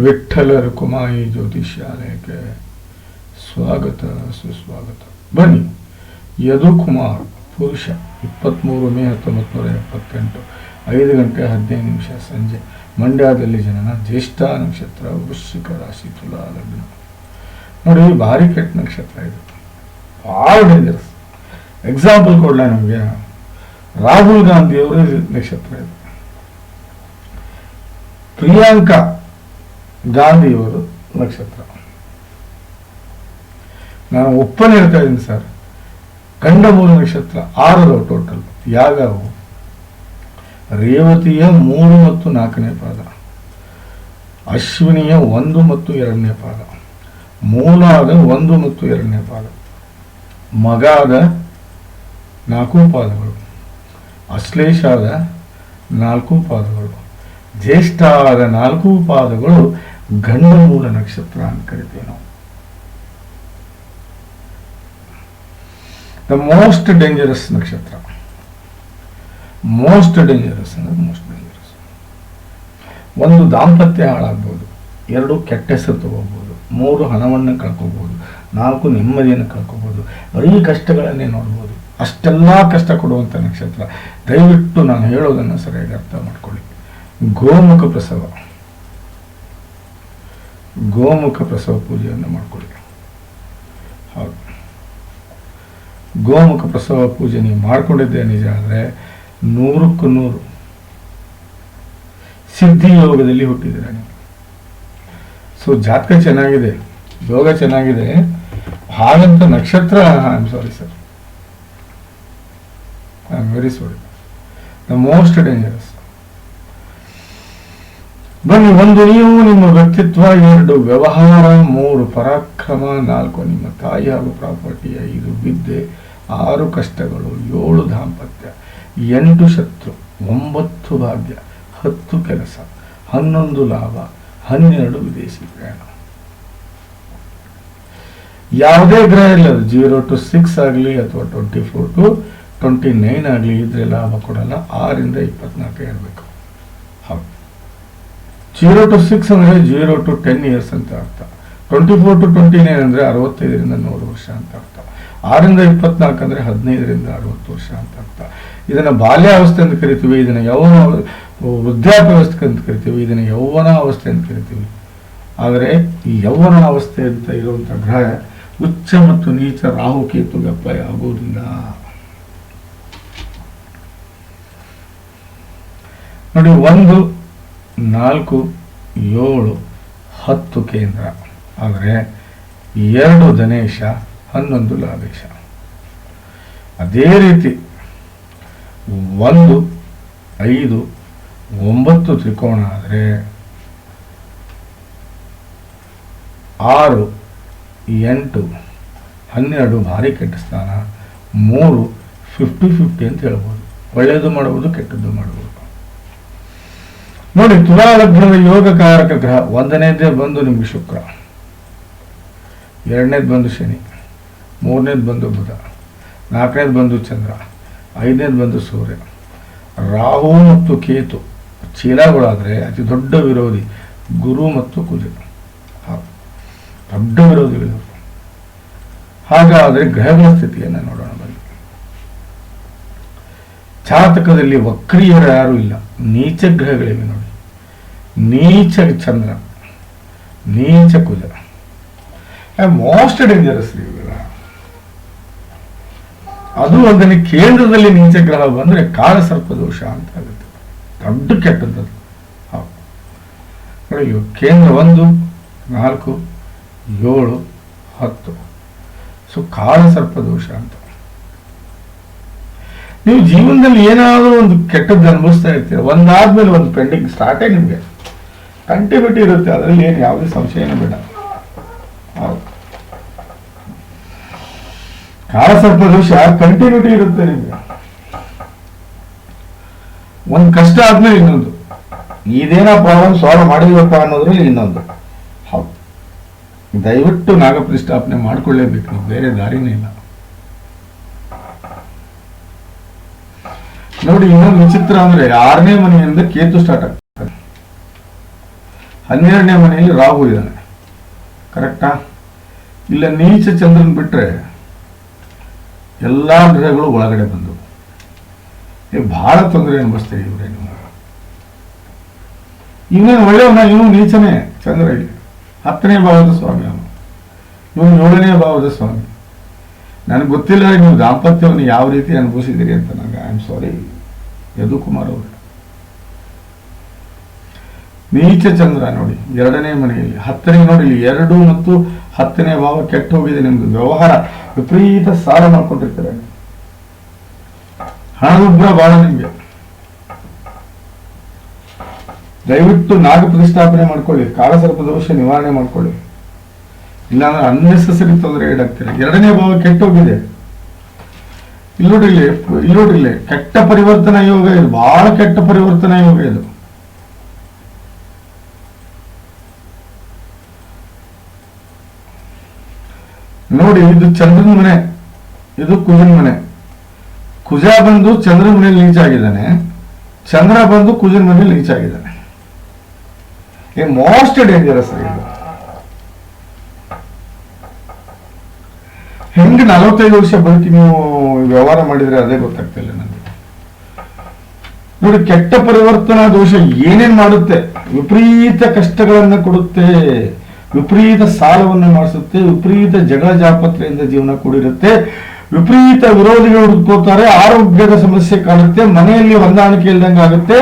ವಿಠ್ಠಲ ರುಕುಮಾಯಿ ಜ್ಯೋತಿಷ್ಯಾಲಯಕ್ಕೆ ಸ್ವಾಗತ, ಸುಸ್ವಾಗತ. ಬನ್ನಿ. ಯದು ಕುಮಾರ್ ಪುರುಷ ಇಪ್ಪತ್ತ್ಮೂರು ಮೇ ಹತ್ತೊಂಬತ್ತು ಎಪ್ಪತ್ತೆಂಟು, ಐದು ಗಂಟೆ ಹದಿನೈದು ನಿಮಿಷ ಸಂಜೆ, ಮಂಡ್ಯದಲ್ಲಿ ಜನನ, ಜ್ಯೇಷ್ಠ ನಕ್ಷತ್ರ, ವೃಶ್ಚಿಕ ರಾಶಿ, ತುಲಾ ಲಗ್ನ. ನೋಡಿ, ಭಾರಿ ಕೆಟ್ಟ ನಕ್ಷತ್ರ ಇದು. ಭಾಳ ಡೇಂಜರಸ್ ಎಕ್ಸಾಂಪಲ್ ಕೊಡಲ ನಮಗೆ. ರಾಹುಲ್ ಗಾಂಧಿಯವರ ನಕ್ಷತ್ರ ಇದು. ಪ್ರಿಯಾಂಕಾ ಗಾಂಧಿಯವರು ನಕ್ಷತ್ರ. ನಾನು ಒಪ್ಪನೆ ಹೇಳ್ತಾ ಇದ್ದೀನಿ ಸರ್. ಕಂಡ ಮೂರು ನಕ್ಷತ್ರ ಆರು ಟೋಟಲ್ ಯಾವ್ಯಾವು ರೇವತಿಯ ಮೂರು ಮತ್ತು ನಾಲ್ಕನೇ ಪಾದ. ಅಶ್ವಿನಿಯ ಒಂದು ಮತ್ತು ಎರಡನೇ ಪಾದ. ಮೂಲಾದ ಒಂದು ಮತ್ತು ಎರಡನೇ ಪಾದ. ಮಗಾದ ನಾಲ್ಕು ಪಾದಗಳು. ಅಶ್ಲೇಷಾದ ನಾಲ್ಕು ಪಾದಗಳು. ಜ್ಯೇಷ್ಠ ಆದ ನಾಲ್ಕು ಪಾದಗಳು ಗಂಡ ಮೂಲ ನಕ್ಷತ್ರ ಅಂತ ಕರಿತೀವಿ ನಾವು. ದ ಮೋಸ್ಟ್ ಡೇಂಜರಸ್ ನಕ್ಷತ್ರ. ಮೋಸ್ಟ್ ಡೇಂಜರಸ್ ಅಂದ್ರೆ ಮೋಸ್ಟ್ ಡೇಂಜರಸ್ ಒಂದು ದಾಂಪತ್ಯ ಹಾಳಾಗ್ಬೋದು, ಎರಡು ಕೆಟ್ಟ ಹೆಸರು ತಗೋಬೋದು, ಮೂರು ಹಣವನ್ನು ಕಳ್ಕೋಬಹುದು ನಾಲ್ಕು ನೆಮ್ಮದಿಯನ್ನು ಕಳ್ಕೋಬಹುದು ಬರೀ ಕಷ್ಟಗಳನ್ನೇ ನೋಡ್ಬೋದು. ಅಷ್ಟೆಲ್ಲ ಕಷ್ಟ ಕೊಡುವಂಥ ನಕ್ಷತ್ರ. ದಯವಿಟ್ಟು ನಾನು ಹೇಳೋದನ್ನು ಸರಿಯಾಗಿ ಅರ್ಥ ಮಾಡ್ಕೊಳ್ಳಿ. ಗೋಮುಖ ಪ್ರಸವ. ಗೋಮುಖ ಪ್ರಸವ ಪೂಜೆಯನ್ನು ಮಾಡಿಕೊಳ್ಳಿ. ಹೌದು. ಗೋಮುಖ ಪ್ರಸವ ಪೂಜೆ ನೀವು ಮಾಡ್ಕೊಂಡಿದ್ದೆ ನಿಜ ಆದರೆ ನೂರಕ್ಕೂ ನೂರು ಸಿದ್ಧಿ ಯೋಗದಲ್ಲಿ ಹುಟ್ಟಿದ್ದೀರ ನೀವು. ಸೊ ಜಾತಕ ಚೆನ್ನಾಗಿದೆ, ಯೋಗ ಚೆನ್ನಾಗಿದೆ. ಹಾಗಂತ ನಕ್ಷತ್ರ I am sorry sir I am very sorry the most dangerous ಬನ್ನಿ ಒಂದು ನೀವು ನಿಮ್ಮ ವ್ಯಕ್ತಿತ್ವ, ಎರಡು ವ್ಯವಹಾರ, ಮೂರು ಪರಾಕ್ರಮ, ನಾಲ್ಕು ನಿಮ್ಮ ತಾಯಿ ಹಾಗೂ ಪ್ರಾಪರ್ಟಿ, ಐದು ವಿದ್ಯೆ, ಆರು ಕಷ್ಟಗಳು, ಏಳು ದಾಂಪತ್ಯ, ಎಂಟು ಶತ್ರು, ಒಂಬತ್ತು ಭಾಗ್ಯ, ಹತ್ತು ಕೆಲಸ, ಹನ್ನೊಂದು ಲಾಭ, ಹನ್ನೆರಡು ವಿದೇಶಿ ಪ್ರಯಾಣ. ಯಾವುದೇ ಗ್ರಹ ಇಲ್ಲ ಜೀರೋ ಟು ಸಿಕ್ಸ್ ಆಗಲಿ ಅಥವಾ twenty four to twenty nine ಆಗಲಿ ಇದ್ರೆ ಲಾಭ ಕೊಡಲ್ಲ. ಆರಿಂದ ಇಪ್ಪತ್ನಾಲ್ಕು ಇರಬೇಕು. ಹೌದು. ಜೀರೋ ಟು ಸಿಕ್ಸ್ ಅಂದರೆ ಜೀರೋ ಟು ಟೆನ್ ಇಯರ್ಸ್ ಅಂತ ಅರ್ಥ. Twenty four to twenty nine ಅಂದರೆ ಅರವತ್ತೈದರಿಂದ ನೂರು ವರ್ಷ ಅಂತ ಅರ್ಥ. ಆರರಿಂದ ಇಪ್ಪತ್ನಾಲ್ಕು ಅಂದರೆ ಹದಿನೈದರಿಂದ ಅರವತ್ತು ವರ್ಷ ಅಂತ ಅರ್ಥ. ಇದನ್ನು ಬಾಲ್ಯಾವಸ್ಥೆ ಅಂತ ಕರಿತೀವಿ, ಇದನ್ನು ಯೌವನ ವೃದ್ಧಾಪ್ಯಾವಸ್ಥೆ ಅಂತ ಕರಿತೀವಿ, ಇದನ್ನು ಯೌವನ ಅವಸ್ಥೆ ಅಂತ ಕರಿತೀವಿ. ಆದರೆ ಈ ಯೌವನ ಅವಸ್ಥೆ ಅಂತ ಇರುವಂಥ ಗ್ರಹ ಉಚ್ಚ ಮತ್ತು ನೀಚ ರಾಹು ಕೇತುಗೆ ಅಪ್ಲೈ ಆಗುವುದಿಲ್ಲ. ನೋಡಿ, ಒಂದು ನಾಲ್ಕು, ಏಳು, ಹತ್ತು ಕೇಂದ್ರ. ಆದರೆ ಎರಡು ಧನೇಶ, ಹನ್ನೊಂದು ಲಾಭೇಶ. ಅದೇ ರೀತಿ ಒಂದು, ಐದು, ಒಂಬತ್ತು ತ್ರಿಕೋಣ ಆದರೆ ಆರು, ಎಂಟು, ಹನ್ನೆರಡು ಭಾರಿ ಕೆಟ್ಟ ಸ್ಥಾನ, ಮೂರು ಫಿಫ್ಟಿ ಫಿಫ್ಟಿ ಅಂತ ಹೇಳ್ಬೋದು. ಒಳ್ಳೆಯದು ಮಾಡ್ಬೋದು ಕೆಟ್ಟದ್ದು ಮಾಡಬಹುದು ನೋಡಿ ತುಲಾ ಲಗ್ನದ ಯೋಗಕಾರಕ ಗ್ರಹ. ಒಂದನೇದೇ ಬಂದು ನಿಮ್ಗೆ ಶುಕ್ರ. ಎರಡನೇದು ಬಂದು ಶನಿ. ಮೂರನೇದು ಬಂದು ಬುಧ. ನಾಲ್ಕನೇದು ಬಂದು ಚಂದ್ರ. ಐದನೇದು ಬಂದು ಸೂರ್ಯ. ರಾಹು ಮತ್ತು ಕೇತು ಚೀಲಗಳಾದರೆ ಅತಿ ದೊಡ್ಡ ವಿರೋಧಿ. ಗುರು ಮತ್ತು ಕುಜ. ದೊಡ್ಡ ವಿರೋಧಿಗಳು ಹಾಗಾದರೆ ಗ್ರಹಗಳ ಸ್ಥಿತಿಯನ್ನು ನೋಡೋಣ ಬನ್ನಿ. ಜಾತಕದಲ್ಲಿ ವಕ್ರಿಯರು ಯಾರೂ ಇಲ್ಲ. ನೀಚ ಗ್ರಹಗಳಿವೆ ನೋಡಿ. ನೀಚ ಚಂದ್ರ, ನೀಚ ಕುಜ ಮೋಸ್ಟ್ ಡೇಂಜರಸ್ ಇವೆಲ್ಲ ಅದು ಅದನ್ನ ಕೇಂದ್ರದಲ್ಲಿ ನೀಚ ಗ್ರಹ ಬಂದ್ರೆ ಕಾಳ ಸರ್ಪದೋಷ ಅಂತ ಆಗುತ್ತೆ. ದೊಡ್ಡ ಕೆಟ್ಟದ್ದು. ನೋಡಿ ಕೇಂದ್ರ ಒಂದು, ನಾಲ್ಕು, ಏಳು, ಹತ್ತು. ಸೊ ಕಾಳ ಸರ್ಪದೋಷ ಅಂತ. ನೀವು ಜೀವನದಲ್ಲಿ ಏನಾದರೂ ಒಂದು ಕೆಟ್ಟದ್ದು ಅನುಭವಿಸ್ತಾ ಇರ್ತೀರ. ಒಂದಾದ್ಮೇಲೆ ಒಂದು ಪೆಂಡಿಂಗ್ ಸ್ಟಾರ್ಟೇ ನಿಮಗೆ. ಕಂಟಿನ್ಯೂಟಿ ಇರುತ್ತೆ, ಅದರಲ್ಲಿ ಏನು ಯಾವುದೇ ಸಂಶಯನೂ ಬೇಡ. ಹೌದು. ಕಾಲ ಸ್ವಲ್ಪ ದೋಷ ಕಂಟಿನ್ಯೂಟಿ ಇರುತ್ತೆ ನಿಮಗೆ. ಒಂದು ಕಷ್ಟ ಆದ್ಮೇಲೆ ಇನ್ನೊಂದು. ಇದೇನೋ ಪ್ರಾಬ್ಲಮ್ ಸಾಲ್ವ್ ಮಾಡಿದ್ವಪ್ಪ ಅನ್ನೋದ್ರಲ್ಲಿ ಇನ್ನೊಂದು. ಹೌದು. ದಯವಿಟ್ಟು ನಾಗಪ್ರತಿಷ್ಠಾಪನೆ ಮಾಡ್ಕೊಳ್ಳೇಬೇಕು, ಬೇರೆ ದಾರಿನೇ ಇಲ್ಲ. ನೋಡಿ, ಇನ್ನೊಂದು ವಿಚಿತ್ರ ಅಂದ್ರೆ ಆರನೇ ಮನೆಯಿಂದ ಕೇತು ಸ್ಟಾರ್ಟ್ ಆಗ್ತದೆ. ಹನ್ನೆರಡನೇ ಮನೆಯಲ್ಲಿ ರಾಹು ಇದ್ದಾನೆ. ಕರೆಕ್ಟಾ ಇಲ್ಲ, ನೀಚ ಚಂದ್ರನ್ ಬಿಟ್ರೆ ಎಲ್ಲಾ ಗ್ರಹಗಳು ಒಳಗಡೆ ಬಂದವು. ಏ, ಭಾಳ ತೊಂದರೆ ಅನುಭವಿಸ್ತೀರಿ ಇವರೇ ನೀವು ಇನ್ನೇನು ಒಳ್ಳೆಯವನ ಇವನು ನೀಚನೇ, ಚಂದ್ರ ಇಲ್ಲಿ. ಹತ್ತನೇ ಭಾವದ ಸ್ವಾಮಿ ಅವನು. ಇವನು ಏಳನೇ ಭಾವದ ಸ್ವಾಮಿ. ನನಗೆ ಗೊತ್ತಿಲ್ಲ, ನೀವು ದಾಂಪತ್ಯವನ್ನು ಯಾವ ರೀತಿ ಅನುಭವಿಸಿದಿರಿ ಅಂತ ನನಗೆ I am sorry Yadu Kumar ಅವರು. ನೀಚ ಚಂದ್ರ ನೋಡಿ, ಎರಡನೇ ಮನೆಯಲ್ಲಿ, ಹತ್ತನೇ ನೋಡಿ ಇಲ್ಲಿ ಎರಡು ಮತ್ತು ಹತ್ತನೇ ಭಾವ ಕೆಟ್ಟ ಹೋಗಿದೆ ನಿಮ್ದು ವ್ಯವಹಾರ ವಿಪರೀತ ಸಾಲ ಮಾಡ್ಕೊಂಡಿರ್ತಾರೆ. ಹಣದುಬ್ಬರ ಬಹಳ ನಿಮ್ಗೆ. ದಯವಿಟ್ಟು ನಾಗ ಪ್ರತಿಷ್ಠಾಪನೆ ಮಾಡ್ಕೊಳ್ಳಿ ಕಾಳಸರ್ಪ ದೋಷ ನಿವಾರಣೆ ಮಾಡ್ಕೊಳ್ಳಿ. ಇಲ್ಲಾಂದ್ರೆ ಅನ್ನೆಸೆಸರಿ ತೊಂದರೆ ಈಡಾಗ್ತಾರೆ. ಎರಡನೇ ಭಾವ ಕೆಟ್ಟೋಗಿದೆ ಹೋಗಿದೆ. ಇಲ್ಲಿ ನೋಡಿ ಇಲ್ಲಿ ಕೆಟ್ಟ ಪರಿವರ್ತನಾ ಯೋಗ ಇದು ಬಹಳ ಕೆಟ್ಟ ಪರಿವರ್ತನಾ ಯೋಗ ಇದು. ನೋಡಿ, ಇದು ಚಂದ್ರನ ಮನೆ. ಇದು ಕುಜನ ಮನೆ. ಕುಜ ಬಂದು ಚಂದ್ರನ ಲೀಚ್ ಆಗಿದ್ದಾನೆ. ಚಂದ್ರ ಬಂದು ಕುಜನ ಲೀಚ್ ಆಗಿದ್ದಾನೆ. ಏ, ಮೋಸ್ಟ್ ಡೇಂಜರಸ್ ಇದು. ಹೆಂಗ್ ನಲವತ್ತೈದು ವರ್ಷ ಬದುಕಿ ನೀವು ವ್ಯವಹಾರ ಮಾಡಿದ್ರೆ ಅದೇ ಗೊತ್ತಾಗ್ತಿಲ್ಲ ನನಗೆ ನೋಡಿ, ಕೆಟ್ಟ ಪರಿವರ್ತನಾ ದೋಷ ಏನೇನ್ ಮಾಡುತ್ತೆ? ವಿಪರೀತ ಕಷ್ಟಗಳನ್ನ ಕೊಡುತ್ತೆ. ವಿಪರೀತ ಸಾಲವನ್ನು ಮಾಡಿಸುತ್ತೆ, ವಿಪರೀತ ಜಗಳ ಜಾಪತ್ರೆಯಿಂದ ಜೀವನ ಕೂಡಿರುತ್ತೆ. ವಿಪರೀತ ವಿರೋಧಿಗಳು ಹುಡುಕೋತಾರೆ ಆರೋಗ್ಯದ ಸಮಸ್ಯೆ ಕಾಣುತ್ತೆ ಮನೆಯಲ್ಲಿ ಹೊಂದಾಣಿಕೆ ಇಲ್ದಂಗೆ ಆಗುತ್ತೆ.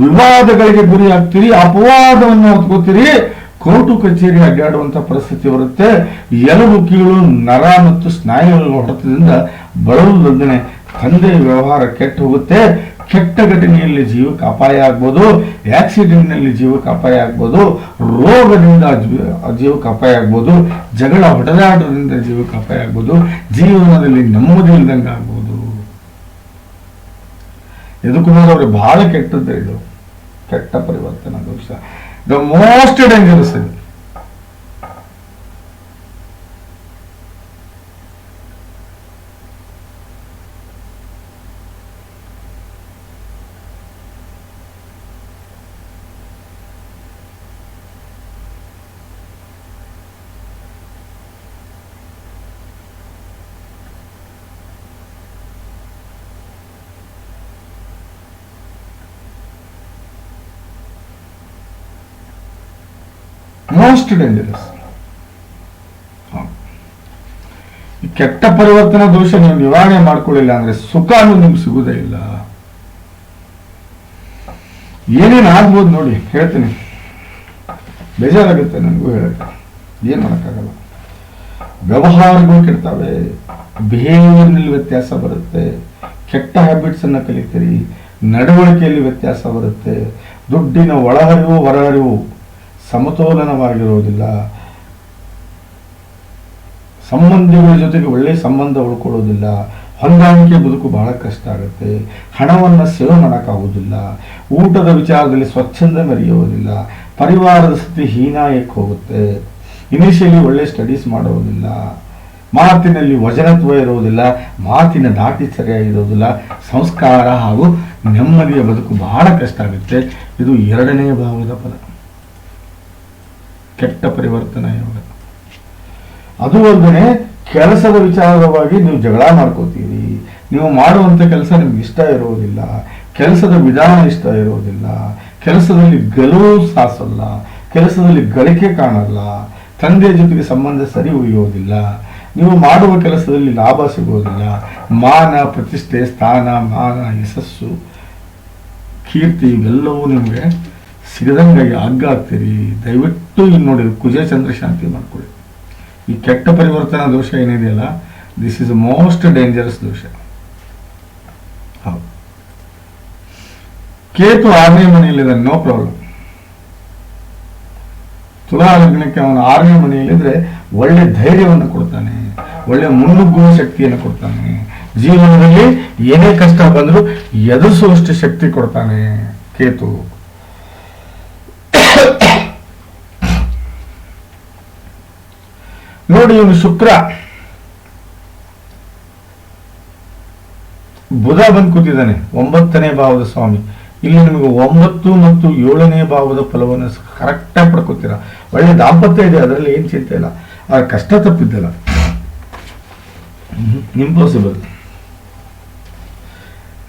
ವಿವಾದಗಳಿಗೆ ಗುರಿ ಆಗ್ತೀರಿ ಅಪವಾದವನ್ನು ಹೊತ್ಕೋತೀರಿ. ಕೋರ್ಟು ಕಚೇರಿ ಅಡ್ಡಾಡುವಂತ ಪರಿಸ್ಥಿತಿ ಬರುತ್ತೆ. ಎಲುಬು ನರ ಮತ್ತು ಸ್ನಾಯುಗಳ ಹೊಡೆತದಿಂದ ಬಳಲುವುದೊಂದನೆ ತಂದೆ ವ್ಯವಹಾರ ಕೆಟ್ಟು ಹೋಗುತ್ತೆ. ಕೆಟ್ಟ ಘಟನೆಯಲ್ಲಿ ಜೀವಕ್ಕೆ ಅಪಾಯ ಆಗ್ಬೋದು ಆಕ್ಸಿಡೆಂಟ್ನಲ್ಲಿ ಜೀವಕ್ಕೆ ಅಪಾಯ ಆಗ್ಬೋದು, ರೋಗದಿಂದ ಜೀವ- ಜೀವಕ್ಕೆ ಅಪಾಯ ಆಗ್ಬೋದು, ಜಗಳ ಹೊಡೆದಾಟದಿಂದ ಜೀವಕ್ಕೆ ಅಪಾಯ ಆಗ್ಬೋದು, ಜೀವನದಲ್ಲಿ ನೆಮ್ಮದಿ ಇಲ್ದಂಗೆ ಆಗ್ಬೋದು. ಇದು ಕುಮಾರ್ ಅವ್ರಿಗೆ ಬಹಳ ಕೆಟ್ಟದ್ದು ಇದು. ಕೆಟ್ಟ ಪರಿವರ್ತನಾ ದೋಷ ದ ಮೋಸ್ಟ್ ಡೇಂಜರಸ್ ಇದು ಮೋಸ್ಟ್ ಡೇಂಜರಸ್ ಕೆಟ್ಟ ಪರಿವರ್ತನ ದೋಷ ನೀವು ನಿವಾರಣೆ ಮಾಡ್ಕೊಳ್ಳಿಲ್ಲ ಅಂದ್ರೆ ಸುಖ ಅನ್ನೋದು ನಿಮ್ಗೆ ಸಿಗುವುದೇ ಇಲ್ಲ. ಏನೇನು ಆಗ್ಬೋದು ನೋಡಿ, ಹೇಳ್ತೀನಿ. ಬೇಜಾರಾಗುತ್ತೆ ನನಗೂ ಹೇಳಕ್ಕೆ. ಏನ್ ಮಾಡೋಕ್ಕಾಗಲ್ಲ. ವ್ಯವಹಾರಗಳು ಕೆಡ್ತವೆ ಬಿಹೇವಿಯರ್ನಲ್ಲಿ ವ್ಯತ್ಯಾಸ ಬರುತ್ತೆ, ಕೆಟ್ಟ ಹ್ಯಾಬಿಟ್ಸ್ ಅನ್ನ ಕಲಿತೀರಿ, ನಡವಳಿಕೆಯಲ್ಲಿ ವ್ಯತ್ಯಾಸ ಬರುತ್ತೆ, ದುಡ್ಡಿನ ಒಳಹರಿವು ಹೊರಹರಿವು. ಸಮತೋಲನವಾಗಿರೋದಿಲ್ಲ ಸಂಬಂಧಿಗಳ ಜೊತೆಗೆ ಒಳ್ಳೆಯ ಸಂಬಂಧ ಉಳ್ಕೊಳ್ಳೋದಿಲ್ಲ ಹೊಂದಾಣಿಕೆ ಬದುಕು ಬಹಳ ಕಷ್ಟ ಆಗುತ್ತೆ. ಹಣವನ್ನು ಸೇವ್ ಮಾಡೋಕ್ಕಾಗೋದಿಲ್ಲ ಊಟದ ವಿಚಾರದಲ್ಲಿ ಸ್ವಚ್ಛಂದ ಮೆರೆಯುವುದಿಲ್ಲ. ಪರಿವಾರದ ಸ್ಥಿತಿ ಹೀನಾಯಕ್ಕೆ ಹೋಗುತ್ತೆ. ಇನಿಷಿಯಲಿ ಒಳ್ಳೆ ಸ್ಟಡೀಸ್ ಮಾಡೋದಿಲ್ಲ. ಮಾತಿನಲ್ಲಿ ವಜನತ್ವ ಇರುವುದಿಲ್ಲ. ಮಾತಿನ ದಾಟಿ ಸರಿಯಾಗಿರೋದಿಲ್ಲ ಸಂಸ್ಕಾರ ಹಾಗೂ ನೆಮ್ಮದಿಯ ಬದುಕು ಬಹಳ ಕಷ್ಟ ಆಗುತ್ತೆ. ಇದು ಎರಡನೇ ಭಾವದ ಪದ. ಕೆಟ್ಟ ಪರಿವರ್ತನೆ ಯೋಗ ಅದು ಅಲ್ಲದೆ ಕೆಲಸದ ವಿಚಾರವಾಗಿ ನೀವು ಜಗಳ ಮಾಡ್ಕೋತೀರಿ. ನೀವು ಮಾಡುವಂತ ಕೆಲಸ ನಿಮ್ಗೆ ಇಷ್ಟ ಇರೋದಿಲ್ಲ. ಕೆಲಸದ ವಿಧಾನ ಇಷ್ಟ ಇರೋದಿಲ್ಲ. ಕೆಲಸದಲ್ಲಿ ಗೆಲುವು ಸಾಸಲ್ಲ. ಕೆಲಸದಲ್ಲಿ ಗಳಿಕೆ ಕಾಣಲ್ಲ. ತಂದೆ ಜೊತೆಗೆ ಸಂಬಂಧ ಸರಿ ಉಳಿಯೋದಿಲ್ಲ. ನೀವು ಮಾಡುವ ಕೆಲಸದಲ್ಲಿ ಲಾಭ ಸಿಗೋದಿಲ್ಲ. ಮಾನ, ಪ್ರತಿಷ್ಠೆ, ಸ್ಥಾನ, ಮಾನ, ಯಶಸ್ಸು, ಕೀರ್ತಿ ಇವೆಲ್ಲವೂ ನಿಮಗೆ ಸಿಗದಂಗಾಗಿ ಅಗ್ಗ ಆಗ್ತೀರಿ ದಯವಿಟ್ಟು ಇಲ್ಲಿ ನೋಡಿ, ಕುಜ ಚಂದ್ರ ಶಾಂತಿ ಮಾಡ್ಕೊಳ್ಳಿ. ಈ ಕೆಟ್ಟ ಪರಿವರ್ತನಾ ದೋಷ ಏನಿದೆಯಲ್ಲ ದಿಸ್ ಇಸ್ ಮೋಸ್ಟ್ ಡೇಂಜರಸ್ ದೋಷ. ಕೇತು ಆರನೇ ಮನೆಯಲ್ಲಿದೆ ನೋ ಪ್ರಾಬ್ಲಮ್ ತುಲಾ ಲಗ್ನಕ್ಕೆ ಅವನು ಆರನೇ ಮನೆಯಲ್ಲಿದ್ರೆ ಒಳ್ಳೆ ಧೈರ್ಯವನ್ನು ಕೊಡ್ತಾನೆ, ಒಳ್ಳೆ ಮುನ್ನುಗ್ಗುವ ಶಕ್ತಿಯನ್ನು ಕೊಡ್ತಾನೆ. ಜೀವನದಲ್ಲಿ ಏನೇ ಕಷ್ಟ ಬಂದರೂ ಎದುರಿಸುವಷ್ಟು ಶಕ್ತಿ ಕೊಡ್ತಾನೆ ಕೇತು. ನೋಡಿ ಇವನು ಶುಕ್ರ. ಬುಧ ಬಂದು ಕೂತಿದ್ದಾನೆ. ಒಂಬತ್ತನೇ ಭಾವದ ಸ್ವಾಮಿ. ಇಲ್ಲಿ ನಿಮಗೆ ಒಂಬತ್ತು ಮತ್ತು ಏಳನೇ ಭಾವದ ಫಲವನ್ನು ಕರೆಕ್ಟಾಗಿ ಪಡ್ಕೋತೀರ? ಒಳ್ಳೆ ದಾಂಪತ್ಯ ಇದೆ, ಅದರಲ್ಲಿ ಏನು ಚಿಂತೆ ಇಲ್ಲ. ಆದ್ರೆ ಕಷ್ಟ ತಪ್ಪಿದ್ದಲ್ಲ. ಇಂಪಾಸಿಬಲ್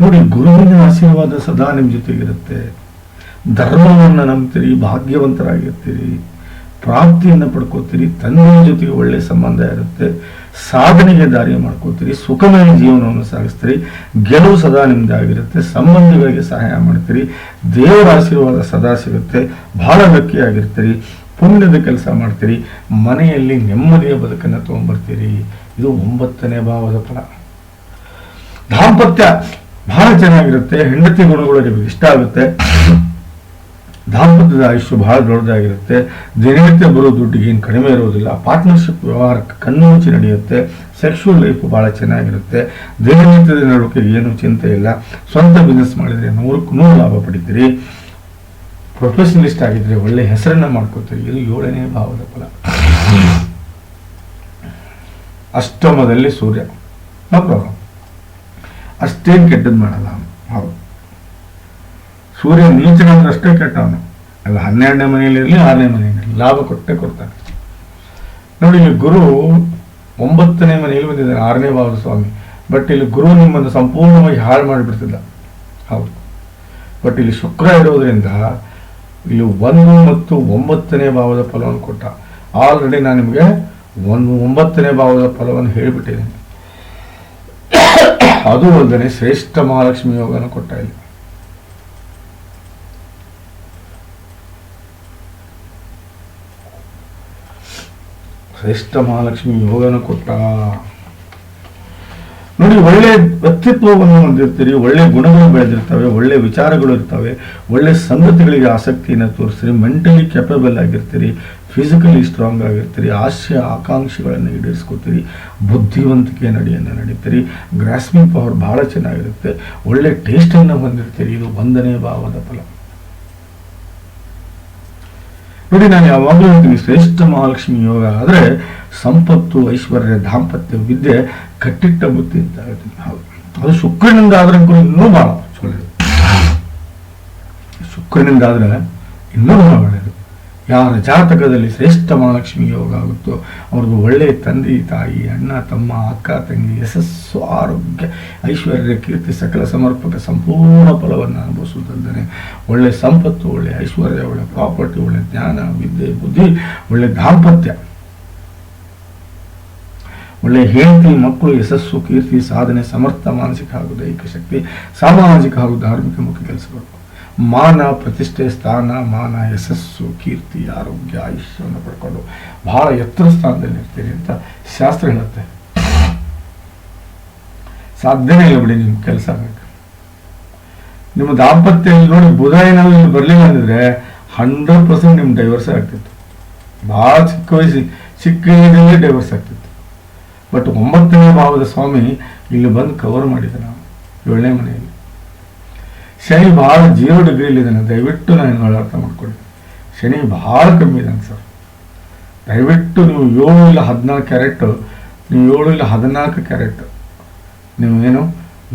ನೋಡಿ, ಗುರುವಿನ ಆಶೀರ್ವಾದ ಸದಾ ನಿಮ್ಮ ಜೊತೆಗಿರುತ್ತೆ. ಧರ್ಮವನ್ನು ನಂಬ್ತೀರಿ, ಭಾಗ್ಯವಂತರಾಗಿರ್ತೀರಿ. ಪ್ರಾಪ್ತಿಯನ್ನು ಪಡ್ಕೋತೀರಿ ತಂದೆಯ ಜೊತೆಗೆ ಒಳ್ಳೆ ಸಂಬಂಧ ಇರುತ್ತೆ, ಸಾಧನೆಗೆ ದಾರಿ ಮಾಡ್ಕೋತೀರಿ, ಸುಖಮಯ ಜೀವನವನ್ನು ಸಾಗಿಸ್ತೀರಿ, ಗೆಲುವು ಸದಾ ನಿಮ್ದಾಗಿರುತ್ತೆ ಸಂಬಂಧಿಗಳಿಗೆ ಸಹಾಯ ಮಾಡ್ತೀರಿ, ದೇವರ ಆಶೀರ್ವಾದ ಸದಾ ಸಿಗುತ್ತೆ, ಬಹಳ ಆಗಿರ್ತೀರಿ ಪುಣ್ಯದ ಕೆಲಸ ಮಾಡ್ತೀರಿ, ಮನೆಯಲ್ಲಿ ನೆಮ್ಮದಿಯ ಬದುಕನ್ನು ತಗೊಂಡ್ಬರ್ತೀರಿ ಇದು ಒಂಬತ್ತನೇ ಭಾವದ ಫಲ. ದಾಂಪತ್ಯ ಬಹಳ ಚೆನ್ನಾಗಿರುತ್ತೆ, ಹೆಂಡತಿ ಗುಣಗಳು ನಿಮಗೆ ಇಷ್ಟ ಆಗುತ್ತೆ. ದಾಂಪತ್ಯದ ಆಯುಷ್ಯ ಬಹಳ ದೊಡ್ಡದಾಗಿರುತ್ತೆ. ದಿನನಿತ್ಯ ಬರೋ ದುಡ್ಡಿಗೆ ಏನು ಕಡಿಮೆ ಇರೋದಿಲ್ಲ. ಪಾರ್ಟ್ನರ್ಶಿಪ್ ವ್ಯವಹಾರಕ್ಕೆ ಕಣ್ಣು ನಡೆಯುತ್ತೆ. ಸೆಕ್ಷುವಲ್ ಲೈಫ್ ಭಾಳ ಚೆನ್ನಾಗಿರುತ್ತೆ. ದಿನನಿತ್ಯದ ನಡುವಿಗೆ ಏನು ಚಿಂತೆ ಇಲ್ಲ. ಸ್ವಂತ ಬಿಸ್ನೆಸ್ ಮಾಡಿದರೆ ನೂರಕ್ಕೆ ನೂರು ಲಾಭ ಪಡಿತೀರಿ. ಪ್ರೊಫೆಷನಲಿಸ್ಟ್ ಆಗಿದ್ರೆ ಒಳ್ಳೆ ಹೆಸರನ್ನು ಮಾಡ್ಕೋತೀರಿ. ಇದು ಏಳನೇ ಭಾವದ ಫಲ. ಅಷ್ಟಮದಲ್ಲಿ ಸೂರ್ಯ. ನೋ ಪ್ರಾಬ್ಲಮ್ ಅಷ್ಟೇನು ಕೆಟ್ಟದ್ದು ಮಾಡಲ್ಲ. ಹೌದು. ಸೂರ್ಯ ನೀಚನಂದ್ರೆ ಅಷ್ಟೇ ಕೆಟ್ಟವನು. ಅಲ್ಲ ಹನ್ನೆರಡನೇ ಮನೆಯಲ್ಲಿ ಇರಲಿ, ಆರನೇ ಮನೆಯಲ್ಲಿ ಲಾಭ ಕೊಟ್ಟೆ ಕೊಡ್ತಾನೆ. ನೋಡಿ, ಇಲ್ಲಿ ಗುರು ಒಂಬತ್ತನೇ ಮನೆಯಲ್ಲಿ ಬಂದಿದ್ದಾರೆ, ಆರನೇ ಭಾವದ ಸ್ವಾಮಿ. ಬಟ್ ಇಲ್ಲಿ ಗುರು ನಿಮ್ಮನ್ನು ಸಂಪೂರ್ಣವಾಗಿ ಹಾಳು ಮಾಡಿಬಿಡ್ತಿದ್ದ. ಹೌದು. ಬಟ್ ಇಲ್ಲಿ ಶುಕ್ರ ಇರೋದ್ರಿಂದ ಇಲ್ಲಿ ಒಂದು ಮತ್ತು ಒಂಬತ್ತನೇ ಭಾವದ ಫಲವನ್ನು ಕೊಟ್ಟ. ಆಲ್ರೆಡಿ ನಾನು ನಿಮಗೆ ಒಂದು ಒಂಬತ್ತನೇ ಭಾವದ ಫಲವನ್ನು ಹೇಳಿಬಿಟ್ಟಿದ್ದೀನಿ. ಅದು ಅಲ್ಲದೆ ಶ್ರೇಷ್ಠ ಮಹಾಲಕ್ಷ್ಮಿ ಯೋಗನ ಕೊಟ್ಟ ಇಲ್ಲಿ. ಶ್ರೇಷ್ಠ ಮಹಾಲಕ್ಷ್ಮಿ ಯೋಗನ ಕೊಟ್ಟ. ನೋಡಿ, ಒಳ್ಳೆ ವ್ಯಕ್ತಿತ್ವವನ್ನು ಹೊಂದಿರ್ತೀರಿ, ಒಳ್ಳೆ ಗುಣಗಳು ಬೆಳೆದಿರ್ತವೆ, ಒಳ್ಳೆ ವಿಚಾರಗಳು ಇರ್ತವೆ, ಒಳ್ಳೆ ಸಂಗತಿಗಳಿಗೆ ಆಸಕ್ತಿಯನ್ನು ತೋರಿಸ್ತೀರಿ, ಮೆಂಟಲಿ ಕೆಪಬಲ್ ಆಗಿರ್ತೀರಿ ಫಿಸಿಕಲಿ ಸ್ಟ್ರಾಂಗ್ ಆಗಿರ್ತೀರಿ, ಆಶಯ, ಆಕಾಂಕ್ಷೆಗಳನ್ನು ಈಡೇರಿಸ್ಕೋತೀರಿ, ಬುದ್ಧಿವಂತಿಕೆ ನಡೆಯನ್ನು ನಡೀತೀರಿ ಗ್ರಾಸ್ಮಿಂಗ್ ಪವರ್ ಭಾಳ ಚೆನ್ನಾಗಿರುತ್ತೆ, ಒಳ್ಳೆ ಟೇಸ್ಟನ್ನು ಹೊಂದಿರ್ತೀರಿ, ಇದು ಒಂದನೇ ಭಾವದ ಫಲ. ನೋಡಿ ನಾನು ಯಾವಾಗಲೂ ಹೇಳ್ತೀನಿ, ಶ್ರೇಷ್ಠ ಮಹಾಲಕ್ಷ್ಮಿ ಯೋಗ ಆದರೆ ಸಂಪತ್ತು, ಐಶ್ವರ್ಯ, ದಾಂಪತ್ಯ ವಿದ್ಯೆ ಕಟ್ಟಿಟ್ಟ ಬುದ್ಧಿ ಅಂತ ಹೇಳ್ತೀನಿ. ಹೌದು. ಅದು ಶುಕ್ರನಿಂದ ಆದ್ರೆ ಇನ್ನೂ ಭಾಳ ಒಳ್ಳೆಯದು. ಶುಕ್ರನಿಂದ ಆದ್ರೆ ಇನ್ನೂ ಭಾಳ ಒಳ್ಳೆಯದು. ಯಾರ ಜಾತಕದಲ್ಲಿ ಶ್ರೇಷ್ಠ ಮಹಾಲಕ್ಷ್ಮಿ ಯೋಗ ಆಗುತ್ತೋ ಅವ್ರದ್ದು ಒಳ್ಳೆಯ ತಂದೆ, ತಾಯಿ, ಅಣ್ಣ, ತಮ್ಮ, ಅಕ್ಕ, ತಂಗಿ, ಯಶಸ್ಸು, ಆರೋಗ್ಯ, ಐಶ್ವರ್ಯ, ಕೀರ್ತಿ, ಸಕಲ ಸಮರ್ಪಕ ಸಂಪೂರ್ಣ ಫಲವನ್ನು ಅನುಭವಿಸುತ್ತಿದ್ದಾನೆ. ಒಳ್ಳೆ ಸಂಪತ್ತು, ಒಳ್ಳೆ ಐಶ್ವರ್ಯ, ಒಳ್ಳೆ ಪ್ರಾಪರ್ಟಿ, ಒಳ್ಳೆ ಜ್ಞಾನ, ವಿದ್ಯೆ, ಬುದ್ಧಿ, ಒಳ್ಳೆ ದಾಂಪತ್ಯ. ಒಳ್ಳೆ ಹೆಂಡತಿ, ಮಕ್ಕಳು, ಯಶಸ್ಸು, ಕೀರ್ತಿ, ಸಾಧನೆ, ಸಮರ್ಥ, ಮಾನಸಿಕ ಹಾಗೂ ದೈಹಿಕ ಶಕ್ತಿ, ಸಾಮಾಜಿಕ ಹಾಗೂ ಧಾರ್ಮಿಕ ಮುಖ್ಯ ಕೆಲಸಗಳು. ಮಾನ ಪ್ರತಿಷ್ಠೆ, ಸ್ಥಾನ, ಮಾನ, ಯಶಸ್ಸು, ಕೀರ್ತಿ, ಆರೋಗ್ಯ, ಆಯುಷ್ಯವನ್ನು ಪಡ್ಕೊಂಡು ಬಹಳ ಎತ್ತರ ಸ್ಥಾನದಲ್ಲಿ ಇರ್ತೀರಿ ಅಂತ ಶಾಸ್ತ್ರ ಹೇಳುತ್ತೆ. ಸಾಧ್ಯವೇ ಇಲ್ಲ ಬಿಡಿ ನಿಮ್ಮ ಕೆಲಸ ನಿಮ್ಮ ದಾಂಪತ್ಯದಲ್ಲಿ ನೋಡಿ, ಬುಧ ಇಲ್ಲಿ ಬರಲಿಲ್ಲ ಅಂದಿದ್ರೆ ಹಂಡ್ರೆಡ್ ಪರ್ಸೆಂಟ್ ನಿಮ್ಮ ಡೈವರ್ಸ್ ಆಗ್ತಿತ್ತು. ಭಾಳ ಚಿಕ್ಕ ವಯಸ್ಸಿ, ಚಿಕ್ಕ ಏಜಲ್ಲೇ ಡೈವರ್ಸ್ ಆಗ್ತಿತ್ತು. ಬಟ್ ಒಂಬತ್ತನೇ ಭಾವದ ಸ್ವಾಮಿ ಇಲ್ಲಿ ಬಂದು ಕವರ್ ಮಾಡಿದ ನಾವು. ಏಳನೇ ಮನೆಯಲ್ಲಿ. ಶನಿ ಬಹಳ ಜೀರೋ ಡಿಗ್ರಿಲಿದ್ದಾನೆ ದಯವಿಟ್ಟು ನಾನು ಅರ್ಥ ಮಾಡ್ಕೊಳ್ಳಿ. ಶನಿ ಬಹಳ ಕಮ್ಮಿ ಇದ್ದಾನೆ ಸರ್. ದಯವಿಟ್ಟು ನೀವು ಏಳು ಇಲ್ಲ ಹದಿನಾಲ್ಕು ಕ್ಯಾರೆಟ್, ನೀವು ಏಳು ಇಲ್ಲ ಹದಿನಾಲ್ಕು ಕ್ಯಾರೆಟ್, ನೀವು ಏನು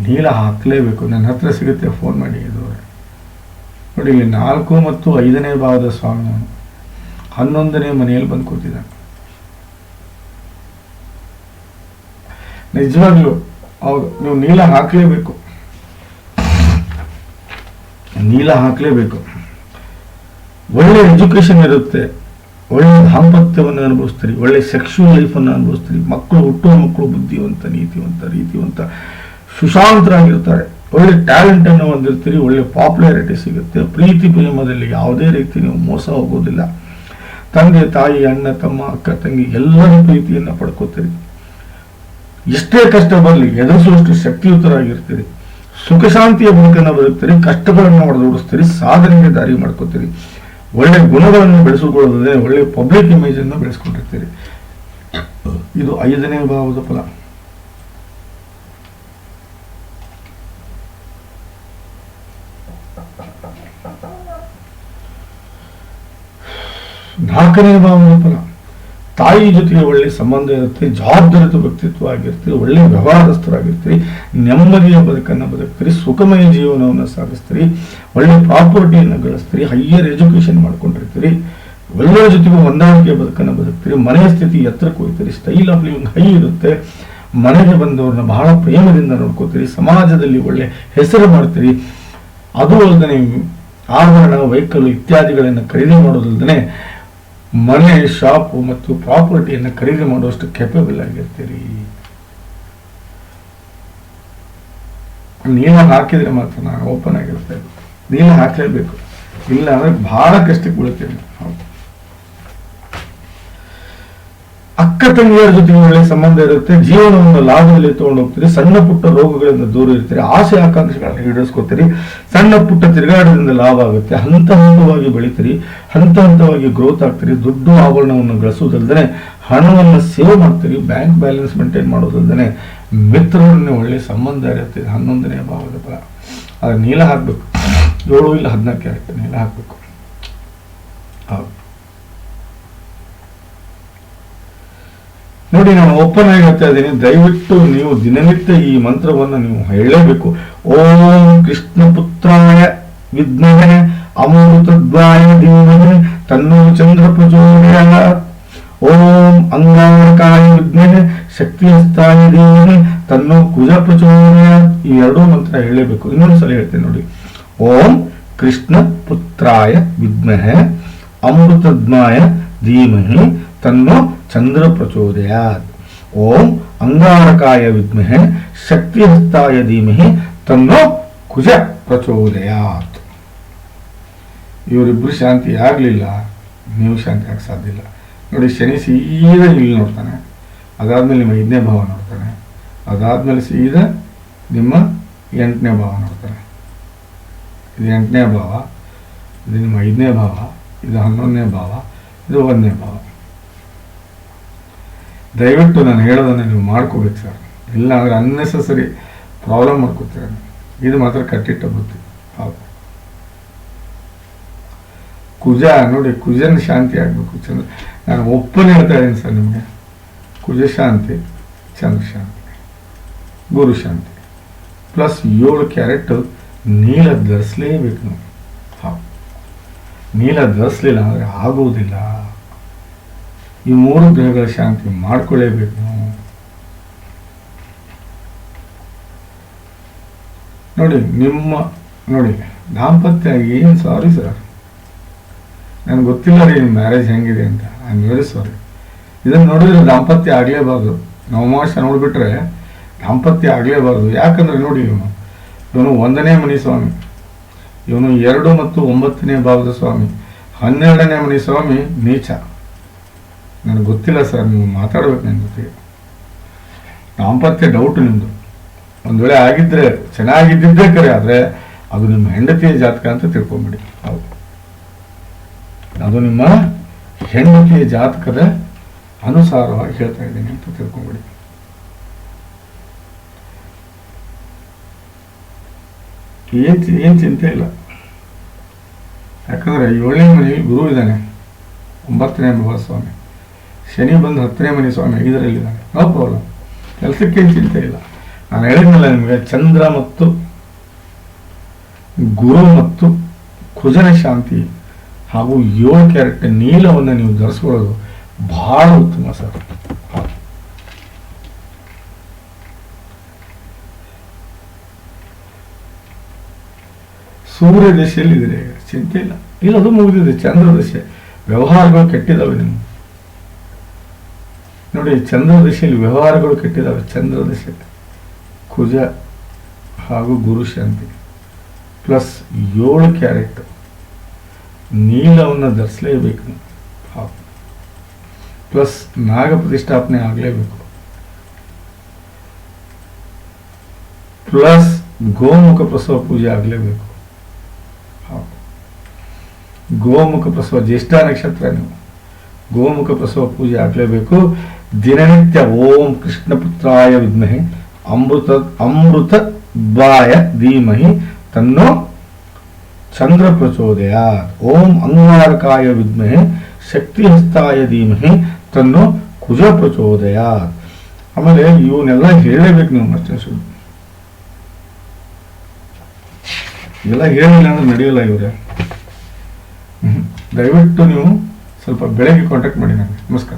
ನೀಲ ಹಾಕಲೇಬೇಕು. ನನ್ನ ಹತ್ರ ಸಿಗುತ್ತೆ ಫೋನ್ ಮಾಡಿ ಇದು ನೋಡಿ, ಇಲ್ಲಿ ನಾಲ್ಕು ಮತ್ತು ಐದನೇ ಭಾವದ ಸ್ವಾಮಿ ನಾನು ಹನ್ನೊಂದನೇ ಮನೆಯಲ್ಲಿ ಬಂದು ಕೂತಿದ್ದಾನೆ. ನಿಜವಾಗ್ಲೂ, ಹೌದು, ನೀವು ನೀಲ ಹಾಕಲೇಬೇಕು. ನೀಲ ಹಾಕಲೇಬೇಕು. ಒಳ್ಳೆ ಎಜುಕೇಶನ್ ಇರುತ್ತೆ. ಒಳ್ಳೆ ದಾಂಪತ್ಯವನ್ನು ಅನುಭವಿಸ್ತೀರಿ. ಒಳ್ಳೆ ಸೆಕ್ಷುವಲ್ ಲೈಫನ್ನು ಅನುಭವಿಸ್ತೀರಿ. ಮಕ್ಕಳು, ಹುಟ್ಟುವ ಮಕ್ಕಳು ಬುದ್ಧಿವಂತ, ನೀತಿವಂತ, ರೀತಿವಂತ, ಸುಶಾಂತರಾಗಿರ್ತಾರೆ. ಒಳ್ಳೆ ಟ್ಯಾಲೆಂಟನ್ನು ಹೊಂದಿರ್ತೀರಿ. ಒಳ್ಳೆ ಪಾಪ್ಯುಲಾರಿಟಿ ಸಿಗುತ್ತೆ. ಪ್ರೀತಿ ಪ್ರೇಮದಲ್ಲಿ ಯಾವುದೇ ರೀತಿ ನೀವು ಮೋಸ ಹೋಗೋದಿಲ್ಲ. ತಂದೆ, ತಾಯಿ, ಅಣ್ಣ, ತಮ್ಮ, ಅಕ್ಕ, ತಂಗಿ, ಎಲ್ಲರ ಪ್ರೀತಿಯನ್ನು ಪಡ್ಕೋತೀರಿ. ಎಷ್ಟೇ ಕಷ್ಟ ಬರಲಿ ಎದುರಿಸುವಷ್ಟು ಶಕ್ತಿಯುತರಾಗಿರ್ತೀರಿ. ಸುಖ ಶಾಂತಿಯ ಬದುಕನ್ನು ಬದುಕ್ತೀರಿ, ಕಷ್ಟಗಳನ್ನು ಹೊಡೆದೋಡಿಸ್ತೀರಿ ಸಾಧನೆಗೆ ದಾರಿ ಮಾಡ್ಕೋತೀರಿ. ಒಳ್ಳೆ ಗುಣಗಳನ್ನು ಬೆಳೆಸಿಕೊಳ್ಳೋದೇ, ಒಳ್ಳೆ ಪಬ್ಲಿಕ್ ಇಮೇಜ್ ಅನ್ನು ಬೆಳೆಸ್ಕೊಂಡಿರ್ತೀರಿ. ಇದು ಐದನೇ ಭಾವದ ಫಲ. ನಾಲ್ಕನೇ ಭಾವದ ಫಲ. ತಾಯಿ ಜೊತೆಗೆ ಒಳ್ಳೆ ಸಂಬಂಧ ಇರುತ್ತೆ ಜವಾಬ್ದಾರಿತ ವ್ಯಕ್ತಿತ್ವ ಆಗಿರ್ತೀರಿ, ಒಳ್ಳೆ ವ್ಯವಹಾರಸ್ಥರಾಗಿರ್ತೀರಿ, ನೆಮ್ಮದಿಯ ಬದುಕನ್ನು ಬದುಕ್ತೀರಿ, ಸುಖಮಯ ಜೀವನವನ್ನು ಸಾಗಿಸ್ತೀರಿ, ಒಳ್ಳೆ ಪ್ರಾಪರ್ಟಿಯನ್ನು ಗಳಿಸ್ತೀರಿ ಹೈಯರ್ ಎಜುಕೇಶನ್ ಮಾಡ್ಕೊಂಡಿರ್ತೀರಿ, ಎಲ್ಲರ ಜೊತೆಗೂ ಹೊಂದಾಣಿಕೆ ಬದುಕನ್ನು ಬದುಕ್ತೀರಿ, ಮನೆಯ ಸ್ಥಿತಿ ಎತ್ತರಕ್ಕೆ ಹೋಗ್ತೀರಿ ಸ್ಟೈಲ್ ಆಫ್ ಲಿವಿಂಗ್ ಹೈ ಇರುತ್ತೆ, ಮನೆಗೆ ಬಂದವ್ರನ್ನ ಬಹಳ ಪ್ರೇಮದಿಂದ ನೋಡ್ಕೋತೀರಿ, ಸಮಾಜದಲ್ಲಿ ಒಳ್ಳೆ ಹೆಸರು ಮಾಡ್ತೀರಿ, ಅದು ಅಲ್ಲದೆ ಆಭರಣ ವೆಹಿಕಲ್ ಇತ್ಯಾದಿಗಳನ್ನು ಖರೀದಿ ಮಾಡೋದಲ್ಲದೆ ಮನೆ, ಶಾಪು ಮತ್ತು ಪ್ರಾಪರ್ಟಿಯನ್ನು ಖರೀದಿ ಮಾಡುವಷ್ಟು ಕೆಪಬಲ್ ಆಗಿರ್ತೀರಿ. ನೀನು ಹಾಕಿದ್ರೆ ಮಾತ್ರ ನಾನು ಓಪನ್ ಆಗಿರುತ್ತೆ. ನೀನು ಹಾಕಲೇಬೇಕು. ಇಲ್ಲ ಅಂದ್ರೆ ಬಹಳ ಕಷ್ಟಕ್ಕೆ ಬೀಳುತ್ತೇನೆ ಹೌದು. ಅಕ್ಕ ತಂಗಿಯರ ಜೊತೆ ಒಳ್ಳೆ ಸಂಬಂಧ ಇರುತ್ತೆ, ಜೀವನವನ್ನು ಲಾಭದಲ್ಲಿ ತಗೊಂಡು ಹೋಗ್ತೀರಿ ಸಣ್ಣ ಪುಟ್ಟ ರೋಗಗಳಿಂದ ದೂರ ಇರ್ತೀರಿ, ಆಸೆ ಆಕಾಂಕ್ಷೆಗಳನ್ನ ಈಡೇರಿಸ್ಕೋತೀರಿ, ಸಣ್ಣ ಪುಟ್ಟ ತಿರುಗಾಡೋದ್ರಿಂದ ಲಾಭ ಆಗುತ್ತೆ. ಹಂತ ಹಂತವಾಗಿ ಬೆಳಿತೀರಿ, ಹಂತ ಹಂತವಾಗಿ ಗ್ರೋತ್ ಆಗ್ತೀರಿ, ದುಡ್ಡು ಆಭರಣವನ್ನು ಗಳಿಸೋದಲ್ದೇ ಹಣವನ್ನು ಸೇವ್ ಮಾಡ್ತೀರಿ ಬ್ಯಾಂಕ್ ಬ್ಯಾಲೆನ್ಸ್ ಮೇಂಟೈನ್ ಮಾಡೋದಲ್ದೇ ಮಿತ್ರರನ್ನೇ ಒಳ್ಳೆ ಸಂಬಂಧ ಇರುತ್ತೆ. ಹನ್ನೊಂದನೇ ಭಾವದ ಫಲ. ಅದು ನೀಲ ಹಾಕ್ಬೇಕು. ಏಳು ಇಲ್ಲ ಹದಿನಾಲ್ಕು ಆಗುತ್ತೆ ನೀಲ ಹಾಕ್ಬೇಕು. ಹೌದು. ನೋಡಿ, ನಾನು ಓಪನ್ ಆಗಿ ಹೇಳ್ತಾ ಇದ್ದೀನಿ. ದಯವಿಟ್ಟು ನೀವು ದಿನನಿತ್ಯ ಈ ಮಂತ್ರವನ್ನು ನೀವು ಹೇಳಲೇಬೇಕು ಓಂ ಕೃಷ್ಣ ಪುತ್ರಾಯ ವಿದ್ಮಹೆ ಅಮೃತದ್ವಾಯ ಧೀಮಹಿ ತನ್ನೋ ಚಂದ್ರ ಪ್ರಚೋದಯಾತ್. ಓಂ ಅಂಗಾರಕಾಯ ವಿದ್ಮಹೆ ಶಕ್ತಿಹಸ್ತಾಯ ಧೀಮಹಿ ತನ್ನೋ ಕುಜ ಪ್ರಚೋದಯಾತ್. ಈ ಎರಡೂ ಮಂತ್ರ ಹೇಳಲೇಬೇಕು ಇನ್ನೊಂದು ಸಲ ಹೇಳ್ತೇನೆ ನೋಡಿ. ಓಂ ಕೃಷ್ಣ ಪುತ್ರಾಯ ವಿದ್ಮಹೆ ಅಮೃತದ್ವಾಯ ಧೀಮಹಿ ತನ್ನೋ ಚಂದ್ರ ಪ್ರಚೋದಯಾತ್ ಓಂ ಅಂಗಾರಕಾಯ ವಿದ್ಮಹೆ ಶಕ್ತಿಹಸ್ತಾಯ ಧೀಮಹಿ ತನ್ನೋ ಕುಜ ಪ್ರಚೋದಯಾತ್. ಇವರಿಬ್ರು ಶಾಂತಿ ಆಗಲಿಲ್ಲ, ನೀವು ಶಾಂತಿ ಆಗಕ್ಕೆ ಸಾಧ್ಯ ಇಲ್ಲ. ನೋಡಿ, ಶನಿ ಸೀದಾ ಇಲ್ಲಿ ನೋಡ್ತಾನೆ, ಅದಾದಮೇಲೆ ನಿಮ್ಮ ಐದನೇ ಭಾವ ನೋಡ್ತಾನೆ, ಅದಾದಮೇಲೆ ಸೀದಾ ನಿಮ್ಮ ಎಂಟನೇ ಭಾವ ನೋಡ್ತಾನೆ. ಇದು ಎಂಟನೇ ಭಾವ, ಇದು ನಿಮ್ಮ ಐದನೇ ಭಾವ, ಇದು ಹನ್ನೊಂದನೇ ಭಾವ, ಇದು ಒಂದನೇ ಭಾವ. ದಯವಿಟ್ಟು ನಾನು ಹೇಳೋದನ್ನು ನೀವು ಮಾಡ್ಕೋಬೇಕು ಸರ್. ಇಲ್ಲ ಅಂದರೆ ಅನ್ನೆಸೆಸರಿ ಪ್ರಾಬ್ಲಮ್ ಮಾಡ್ಕೋತೀರ. ಇದು ಮಾತ್ರ ಕಟ್ಟಿಟ್ಟ ಬುದ್ಧಿ. ಪಾಪ. ಕುಜ, ನೋಡಿ, ಕುಜನ ಶಾಂತಿ ಆಗಬೇಕು. ಚಂದ್ರ, ನಾನು ಒಪ್ಪನೆ ಹೇಳ್ತಾ ಇದ್ದೀನಿ ಸರ್ ನಿಮಗೆ. ಕುಜ ಶಾಂತಿ, ಚಂದ್ರ ಶಾಂತಿ, ಗುರು ಶಾಂತಿ ಪ್ಲಸ್ ಏಳು ಕ್ಯಾರೆಟ್ ನೀಲ ಧರಿಸಲೇಬೇಕು ನಾವು. ಹಾ ನೀಲ ಧರಿಸ್ಲಿಲ್ಲ ಅಂದರೆ ಆಗುವುದಿಲ್ಲ. ಈ ಮೂರು ಗ್ರಹಗಳ ಶಾಂತಿ ಮಾಡ್ಕೊಳ್ಳೇಬೇಕು. ನೋಡಿ, ನಿಮ್ಮ, ನೋಡಿ, ದಾಂಪತ್ಯ ಏನು ಸಾರಿ ಸರ್? ನನಗೆ ಗೊತ್ತಿಲ್ಲ ರೀ, ನಿಮ್ಮ ಮ್ಯಾರೇಜ್ ಹೆಂಗಿದೆ ಅಂತ. ಐ ವೆರಿ ಸಾರಿ ಇದನ್ನು ನೋಡಿದ್ರೆ ದಾಂಪತ್ಯ ಆಗಲೇಬಾರ್ದು. ನವಮಾಸ ನೋಡಿಬಿಟ್ರೆ ದಾಂಪತ್ಯ ಆಗಲೇಬಾರ್ದು. ಯಾಕಂದ್ರೆ ನೋಡಿ ಇವನು ಇವನು ಒಂದನೇ ಮನಿ ಸ್ವಾಮಿ ಇವನು ಎರಡು ಮತ್ತು ಒಂಬತ್ತನೇ ಭಾಗದ ಸ್ವಾಮಿ. ಹನ್ನೆರಡನೇ ಮನಿ ಸ್ವಾಮಿ ನೀಚ. ನನಗೆ ಗೊತ್ತಿಲ್ಲ ಸರ್, ನೀವು ಮಾತಾಡ್ಬೇಕು ನನ್ನ ಜೊತೆ. ದಾಂಪತ್ಯ ಡೌಟ್ ನಿಮ್ಮದು ಒಂದು ವೇಳೆ ಆಗಿದ್ರೆ, ಚೆನ್ನಾಗಿದ್ದಿದ್ದೇ ಕರೆ, ಆದರೆ ಅದು ನಿಮ್ಮ ಹೆಂಡತಿಯ ಜಾತಕ ಅಂತ ತಿಳ್ಕೊಂಬಿಡಿ. ಹೌದು. ಅದು ನಿಮ್ಮ ಹೆಂಡತಿಯ ಜಾತಕದ ಅನುಸಾರವಾಗಿ ಹೇಳ್ತಾ ಇದ್ದೀನಿ ಅಂತ ತಿಳ್ಕೊಂಬಿಡಿ. ಏನು ಏನು ಚಿಂತೆ ಇಲ್ಲ. ಯಾಕಂದರೆ ಏಳನೇ ಮನೆಯಲ್ಲಿ ಗುರು ಇದ್ದಾನೆ. ಒಂಬತ್ತನೇ ಸ್ವಾಮಿ. ಶನಿ ಬಂದು ಹತ್ತನೇ ಮನೆ ಸ್ವಾಮಿ ಐದರಲ್ಲಿದ್ದಾನೆ ನೋ ಪ್ರಾಬ್ಲಮ್ ಕೆಲಸಕ್ಕೇನು ಚಿಂತೆ ಇಲ್ಲ. ನಾನು ಹೇಳಿದ್ನಲ್ಲ ನಿಮಗೆ, ಚಂದ್ರ ಮತ್ತು ಗುರು ಮತ್ತು ಕುಜನ ಶಾಂತಿ ಹಾಗೂ ಏಳು ಕ್ಯಾರೆಟ್ ನೀಲವನ್ನು ನೀವು ಧರಿಸ್ಕೊಳ್ಳೋದು ಬಹಳ ಉತ್ತಮ ಸರ್. ಸೂರ್ಯ ದಶೆಯಲ್ಲಿ ಚಿಂತೆ ಇಲ್ಲ. ಇಲ್ಲ, ಅದು ಮುಗಿದಿದೆ. ಚಂದ್ರ ದಶೆ. ವ್ಯವಹಾರಗಳು ಕೆಟ್ಟಿದ್ದಾವೆ ನಿಮ್ಮ ನೋಡಿ, ಚಂದ್ರ ದಶೆಯಲ್ಲಿ ವ್ಯವಹಾರಗಳು ಕೆಟ್ಟಿದ್ದಾವೆ. ಚಂದ್ರ ದಶೆ ಕುಜ ಹಾಗೂ ಗುರು ಶಾಂತಿ, ಪ್ಲಸ್ ಏಳು ಕ್ಯಾರೆಟ್ ನೀಲವನ್ನು ಧರಿಸಲೇಬೇಕು. ಹೌದು ಪ್ಲಸ್ ನಾಗ ಪ್ರತಿಷ್ಠಾಪನೆ ಆಗಲೇಬೇಕು. ಪ್ಲಸ್ ಗೋಮುಖ ಪ್ರಸವ ಪೂಜೆ ಆಗಲೇಬೇಕು. ಗೋಮುಖ ಪ್ರಸವ, ಜ್ಯೇಷ್ಠ ನಕ್ಷತ್ರ ನೀವು. ಗೋಮುಖ ಪ್ರಸವ ಪೂಜೆ ಆಗಲೇಬೇಕು. ದಿನನಿತ್ಯ ಓಂ ಕೃಷ್ಣಪುತ್ರಾಯ ವಿದ್ಮಹೆ, ಅಮೃತ ಅಮೃತ ಬಾಯ ಧೀಮಹಿ ತನ್ನೋ ಚಂದ್ರ ಪ್ರಚೋದಯ ಓಂ ಅಂಗಾರಕಾಯ ವಿದ್ಮಹೆ, ಶಕ್ತಿಹಸ್ತಾಯ ಧೀಮಹಿ ತನ್ನು ಕುಜ ಪ್ರಚೋದಯ ಆಮೇಲೆ ಇವನ್ನೆಲ್ಲ ಹೇಳಬೇಕು ನೀವು ಮತ್ತೆ ಸುಳ್ಳು ಎಲ್ಲ ಹೇಳಿಲ್ಲ ಅಂದ್ರೆ ನಡೆಯಲ್ಲ ಇವರೇ. ದಯವಿಟ್ಟು ನೀವು ಸ್ವಲ್ಪ ಬೆಳಗ್ಗೆ ಕಾಂಟ್ಯಾಕ್ಟ್ ಮಾಡಿ ನನಗೆ ನಮಸ್ಕಾರ.